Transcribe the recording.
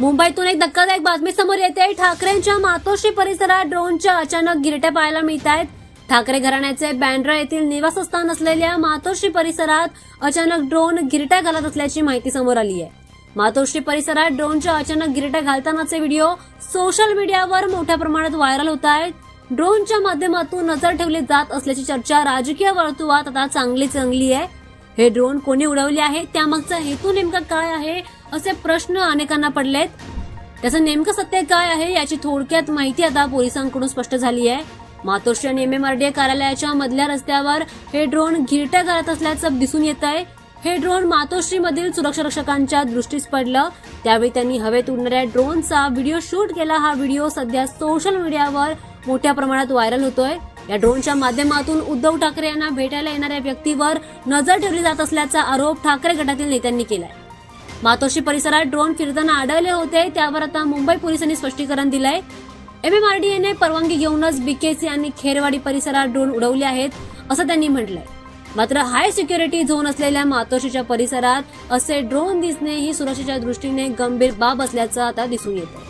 मुंबईतून एक धक्कादायक बातमी समोर येते. ठाकरेंच्या मातोश्री परिसरात ड्रोनच्या अचानक गिरट्या पाहायला मिळत आहेत ठाकरे घराण्याचे बँड्रा येथील निवासस्थान असलेल्या मातोश्री परिसरात अचानक ड्रोन गिरट्या घालत असल्याची माहिती समोर आली आहे. मातोश्री परिसरात ड्रोनच्या अचानक गिरट्या घालतानाचे व्हिडिओ सोशल मीडियावर मोठ्या प्रमाणात व्हायरल होत आहेत ड्रोनच्या माध्यमातून नजर ठेवली जात असल्याची चर्चा राजकीय वर्तुळात आता चांगली चांगली आहे. हे ड्रोन कोणी उडवले आहे? त्यामागचा हेतू नेमका काय आहे? असे प्रश्न अनेकांना पडलेत. त्याचं नेमकं सत्य काय आहे याची थोडक्यात माहिती आता पोलिसांकडून स्पष्ट झाली आहे. मातोश्री आणि एमएमआरडीए कार्यालयाच्या मधल्या रस्त्यावर हे ड्रोन गिरट्या घालत असल्याचं दिसून येत आहे. हे ड्रोन मातोश्रीमधील सुरक्षा रक्षकांच्या दृष्टीस पडलं. त्यावेळी त्यांनी हवेत उडणाऱ्या ड्रोनचा व्हिडिओ शूट केला. हा व्हिडिओ सध्या सोशल मीडियावर मोठ्या प्रमाणात व्हायरल होतोय. या ड्रोनच्या माध्यमातून उद्धव ठाकरे यांना भेटायला येणाऱ्या व्यक्तीवर नजर ठेवली जात असल्याचा आरोप ठाकरे गटातील नेत्यांनी केलाय. मातोश्री परिसरात ड्रोन फिरताना आढळले होते त्यावर आता मुंबई पोलिसांनी स्पष्टीकरण दिलंय. एमएमआरडीएने परवानगी घेऊनच बीकेसी आणि खेरवाडी परिसरात ड्रोन उडवले आहेत असं त्यांनी म्हटलंय. मात्र हाय सिक्युरिटी झोन असलेल्या मातोश्रीच्या परिसरात असे ड्रोन दिसणे ही सुरक्षेच्या दृष्टीने गंभीर बाब असल्याचं आता दिसून येतं